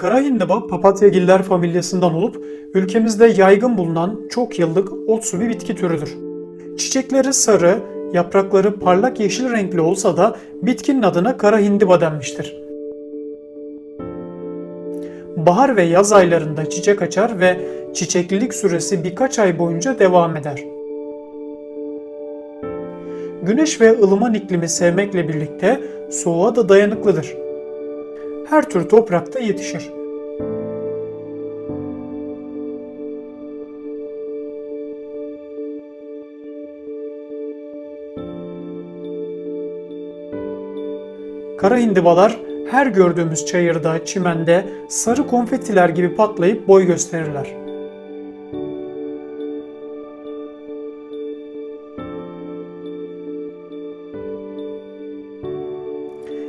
Kara hindiba papatyagiller familyasından olup ülkemizde yaygın bulunan çok yıllık otsu bir bitki türüdür. Çiçekleri sarı, yaprakları parlak yeşil renkli olsa da bitkinin adına kara hindiba denmiştir. Bahar ve yaz aylarında çiçek açar ve çiçeklilik süresi birkaç ay boyunca devam eder. Güneş ve ılıman iklimi sevmekle birlikte soğuğa da dayanıklıdır. Her tür toprakta yetişir. Kara hindibalar her gördüğümüz çayırda, çimende sarı konfetiler gibi patlayıp boy gösterirler.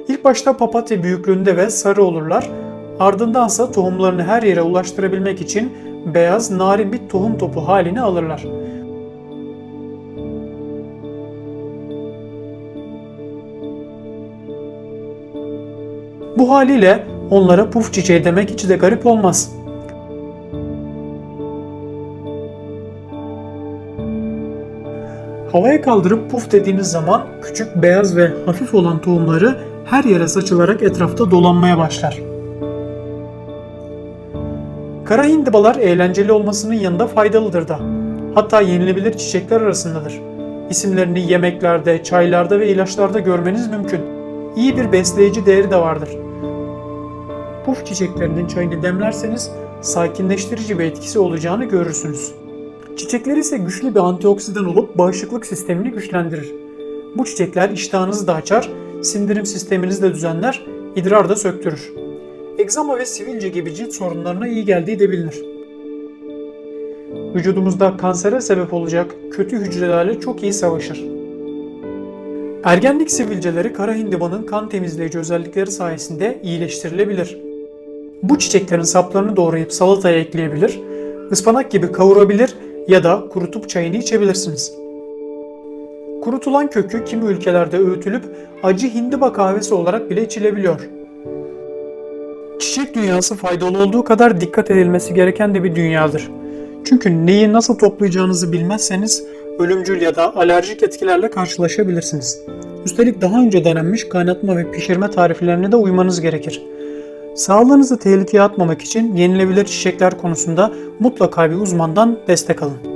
İlk başta papatya büyüklüğünde ve sarı olurlar. Ardındansa tohumlarını her yere ulaştırabilmek için beyaz, narin bir tohum topu halini alırlar. Bu haliyle onlara puf çiçeği demek hiç de garip olmaz. Havaya kaldırıp puf dediğiniz zaman küçük beyaz ve hafif olan tohumları her yere saçılarak etrafta dolanmaya başlar. Kara hindibalar eğlenceli olmasının yanında faydalıdır da. Hatta yenilebilir çiçekler arasındadır. İsimlerini yemeklerde, çaylarda ve ilaçlarda görmeniz mümkün. İyi bir besleyici değeri de vardır. Puf çiçeklerinin çayını demlerseniz sakinleştirici bir etkisi olacağını görürsünüz. Çiçekler ise güçlü bir antioksidan olup bağışıklık sistemini güçlendirir. Bu çiçekler iştahınızı da açar, sindirim sisteminizi de düzenler, idrar da söktürür. Egzama ve sivilce gibi cilt sorunlarına iyi geldiği de bilinir. Vücudumuzda kansere sebep olacak kötü hücrelerle çok iyi savaşır. Ergenlik sivilceleri kara hindibanın kan temizleyici özellikleri sayesinde iyileştirilebilir. Bu çiçeklerin saplarını doğrayıp salataya ekleyebilir, ıspanak gibi kavurabilir ya da kurutup çayını içebilirsiniz. Kurutulan kökü kimi ülkelerde öğütülüp acı hindiba kahvesi olarak bile içilebiliyor. Çiçek dünyası faydalı olduğu kadar dikkat edilmesi gereken de bir dünyadır. Çünkü neyi nasıl toplayacağınızı bilmezseniz ölümcül ya da alerjik etkilerle karşılaşabilirsiniz. Üstelik daha önce denenmiş kaynatma ve pişirme tariflerine de uymanız gerekir. Sağlığınızı tehlikeye atmamak için yenilebilir çiçekler konusunda mutlaka bir uzmandan destek alın.